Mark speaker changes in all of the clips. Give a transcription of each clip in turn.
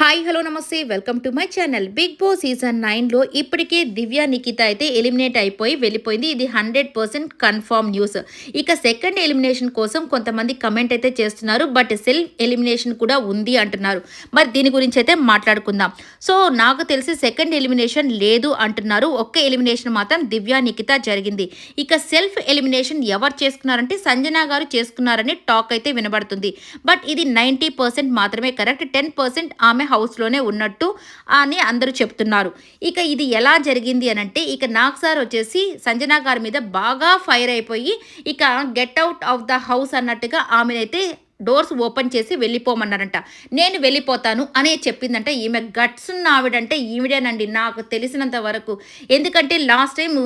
Speaker 1: Hi hello నమస్తే. Welcome to my channel Bigg Boss season నైన్లో ఇప్పటికే దివ్య నిఖిత అయితే ఎలిమినేట్ అయిపోయి వెళ్ళిపోయింది. ఇది హండ్రెడ్ పర్సెంట్ కన్ఫర్మ్ న్యూస్ ఇక సెకండ్ ఎలిమినేషన్ కోసం కొంతమంది కమెంట్ అయితే చేస్తున్నారు. బట్ సెల్ఫ్ ఎలిమినేషన్ కూడా ఉంది అంటున్నారు. మరి దీని గురించి అయితే మాట్లాడుకుందాం. సో నాకు తెలిసి సెకండ్ ఎలిమినేషన్ లేదు అంటున్నారు. ఒక్క ఎలిమినేషన్ మాత్రం దివ్య నిఖిత జరిగింది. ఇక సెల్ఫ్ ఎలిమినేషన్ ఎవరు చేసుకున్నారంటే సంజన గారు చేసుకున్నారని టాక్ అయితే వినబడుతుంది. బట్ ఇది నైంటీ పర్సెంట్ మాత్రమే కరెక్ట్ టెన్ పర్సెంట్ ఆమె హౌస్లోనే ఉన్నట్టు అని అందరూ చెప్తున్నారు. ఇక ఇది ఎలా జరిగింది అని అంటే ఇక నాగ్ సార్ వచ్చేసి సంజన గారి మీద బాగా ఫైర్ అయిపోయి ఇక get out of the house అన్నట్టుగా ఆమెనైతే డోర్స్ ఓపెన్ చేసి వెళ్ళిపోమన్నారంట. నేను వెళ్ళిపోతాను అనే చెప్పిందంట ఈమె. గట్స్ ఉన్న ఆవిడంటే ఈవిడేనండి నాకు తెలిసినంత వరకు. ఎందుకంటే లాస్ట్ టైము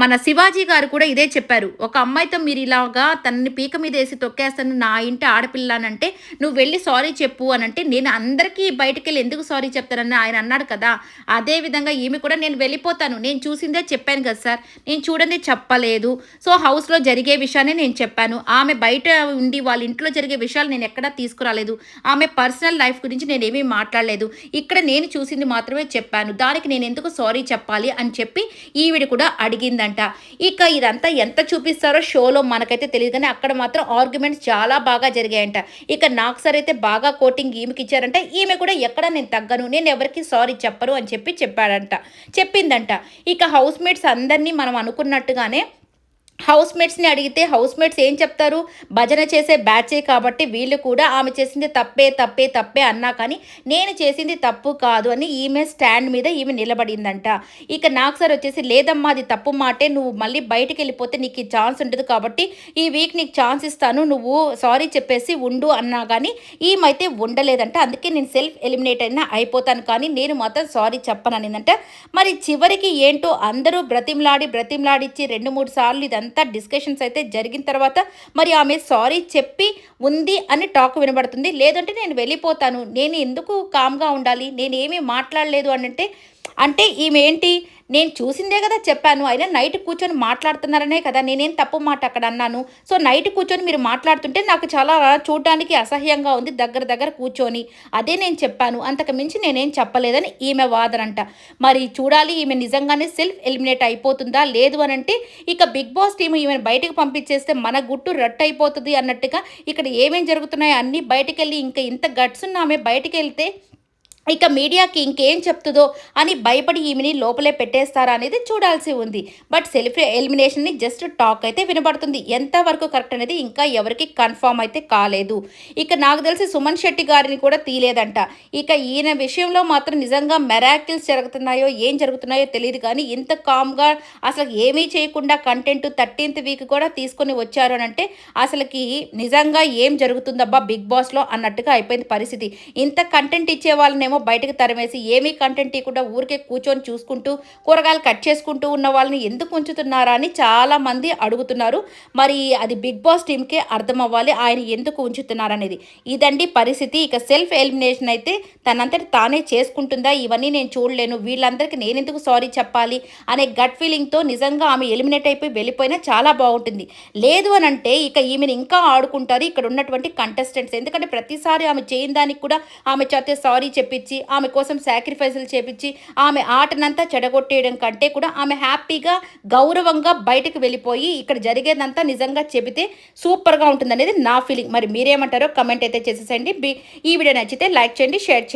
Speaker 1: మన శివాజీ గారు కూడా ఇదే చెప్పారు. ఒక అమ్మాయితో మీరు ఇలాగా తనని పీక మీద వేసి తొక్కేస్తాను నా ఇంటి ఆడపిల్లనంటే నువ్వు వెళ్ళి సారీ చెప్పు అని అంటే నేను అందరికీ బయటకు వెళ్ళి ఎందుకు సారీ చెప్తానని ఆయన అన్నాడు కదా. అదే విధంగా ఈమె కూడా నేను వెళ్ళిపోతాను. నేను చూసిందే చెప్పాను కదా సార్. నేను చూడండి చెప్పలేదు. సో హౌస్లో జరిగే విషయాన్ని నేను చెప్పాను. ఆమె బయట ఉండి వాళ్ళ ఇంట్లో జరిగే విషయాలు నేను ఎక్కడా తీసుకురాలేదు. ఆమె పర్సనల్ లైఫ్ గురించి నేను ఏమీ మాట్లాడలేదు. ఇక్కడ నేను చూసింది మాత్రమే చెప్పాను. దానికి నేను ఎందుకు సారీ చెప్పాలి అని చెప్పి ఈవిడ కూడా అడిగి జరిగిందంట. ఇక ఇదంతా ఎంత చూపిస్తారో షోలో మనకైతే తెలియదు కానీ అక్కడ మాత్రం ఆర్గ్యుమెంట్స్ చాలా బాగా జరిగాయంట. ఇక నాకు సార్ అయితే బాగా కోటింగ్ ఈమెకి ఇచ్చారంట. ఈమె కూడా ఎక్కడ నేను తగ్గను నేను ఎవరికి సారీ చెప్పరు అని చెప్పి చెప్పాడంట. చెప్పిందంట. ఇక హౌస్ మేట్స్ అందరినీ మనం అనుకున్నట్టుగానే హౌస్ మేట్స్ని అడిగితే హౌస్ మేట్స్ ఏం చెప్తారు? భజన చేసే బ్యాచే కాబట్టి వీళ్ళు కూడా ఆమె చేసింది తప్పే తప్పే తప్పే అన్నా కానీ నేను చేసింది తప్పు కాదు అని ఈమె స్టాండ్ మీద ఈమె నిలబడిందంట. ఇక నాకు సార్ వచ్చేసి లేదమ్మా అది తప్పు మాటే. నువ్వు మళ్ళీ బయటికి వెళ్ళిపోతే నీకు ఛాన్స్ ఉంటుంది కాబట్టి ఈ వీక్ నీకు ఛాన్స్ ఇస్తాను. నువ్వు సారీ చెప్పేసి ఉండు అన్నా కానీ ఈమెయితే ఉండలేదంట. అందుకే నేను సెల్ఫ్ ఎలిమినేట్ అయినా అయిపోతాను కానీ నేను మాత్రం సారీ చెప్పననిందంట మరి చివరికి ఏంటో అందరూ బ్రతిమ్లాడి బ్రతిమ్లాడిచ్చి రెండు మూడు సార్లు ఇదంతా అంతా డిస్కషన్స్ అయితే జరిగిన తర్వాత మరి ఆమె సారీ చెప్పి ఉంది అని టాక్ వినబడుతుంది. లేదంటే నేను వెళ్ళిపోతాను. నేను ఎందుకు కామ్గా ఉండాలి? నేనేమీ మాట్లాడలేదు అని అంటే ఈమెంటి? నేను చూసిందే కదా చెప్పాను. అయినా నైట్ కూర్చొని మాట్లాడుతున్నారనే కదా. నేనేం తప్పు మాట అక్కడ అన్నాను. సో నైట్ కూర్చొని మీరు మాట్లాడుతుంటే నాకు చాలా చూడటానికి అసహ్యంగా ఉంది దగ్గర దగ్గర కూర్చొని. అదే నేను చెప్పాను. అంతకు మించి నేనేం చెప్పలేదని ఈమె వాదనంట. మరి చూడాలి ఈమె నిజంగానే సెల్ఫ్ ఎలిమినేట్ అయిపోతుందా? లేదు అని అంటే ఇక బిగ్ బాస్ టీం ఈమెను బయటకు పంపించేస్తే మన గుట్టు రట్ అయిపోతుంది అన్నట్టుగా ఇక్కడ ఏమేం జరుగుతున్నాయో అన్నీ బయటకెళ్ళి ఇంకా ఇంత గట్స్ ఉన్న ఆమె బయటకు వెళ్తే ఇక మీడియాకి ఇంకేం చెప్తుందో అని భయపడి ఈమెని లోపలే పెట్టేస్తారా అనేది చూడాల్సి ఉంది. బట్ సెల్ఫ్ ఎలిమినేషన్ని జస్ట్ టాక్ అయితే వినబడుతుంది. ఎంతవరకు కరెక్ట్ అనేది ఇంకా ఎవరికి కన్ఫామ్ అయితే కాలేదు. ఇక నాకు తెలిసి సుమన్ శెట్టి గారిని కూడా తీలేదంట. ఇక ఈయన విషయంలో మాత్రం నిజంగా మెరాకిల్స్ జరుగుతున్నాయో ఏం జరుగుతున్నాయో తెలియదు కానీ ఇంత కామ్గా అసలు ఏమీ చేయకుండా కంటెంట్ థర్టీన్త్ వీక్ కూడా తీసుకొని వచ్చారు అని అంటే అసలుకి నిజంగా ఏం జరుగుతుందబ్బా బిగ్ బాస్లో అన్నట్టుగా అయిపోయింది పరిస్థితి. ఇంత కంటెంట్ ఇచ్చే వాళ్ళని ఏమో బయటకు తరిమేసి ఏమీ కంటెంట్ ఇవ్వకుండా ఊరికే కూర్చొని చూసుకుంటూ కూరగాయలు కట్ చేసుకుంటూ ఉన్న వాళ్ళని ఎందుకు ఉంచుతున్నారా అని చాలామంది అడుగుతున్నారు. మరి అది బిగ్ బాస్ టీంకే అర్థం అవ్వాలి ఆయన ఎందుకు ఉంచుతున్నారనేది. ఇదండి పరిస్థితి. ఇక సెల్ఫ్ ఎలిమినేషన్ అయితే తనంతటి తానే చేసుకుంటుందా? ఇవన్నీ నేను చూడలేను. వీళ్ళందరికీ నేను ఎందుకు సారీ చెప్పాలి? అనే గట్ ఫీలింగ్తో నిజంగా ఆమె ఎలిమినేట్ అయిపోయి వెళ్ళిపోయినా చాలా బాగుంటుంది. లేదు అని అంటే ఇక ఈమెను ఇంకా ఆడుకుంటారు. ఇక్కడ ఉన్నటువంటి కంటెస్టెంట్స్ ఎందుకంటే ప్రతిసారి ఆమె చేయని దానికి కూడా ఆమె చేస్తే సారీ చెప్పి చేపించి ఆమె కోసం సాక్రిఫైసులు చేపించి ఆమె ఆటనంతా చెడగొట్టేయడం కంటే కూడా ఆమె హ్యాపీగా గౌరవంగా బయటకు వెళ్ళిపోయి ఇక్కడ జరిగేదంతా నిజంగా చెబితే సూపర్గా ఉంటుంది అనేది నా ఫీలింగ్ మరి మీరేమంటారో కమెంట్ అయితే చేసేసండి. ఈ వీడియో నచ్చితే లైక్ చేయండి షేర్ చేయండి.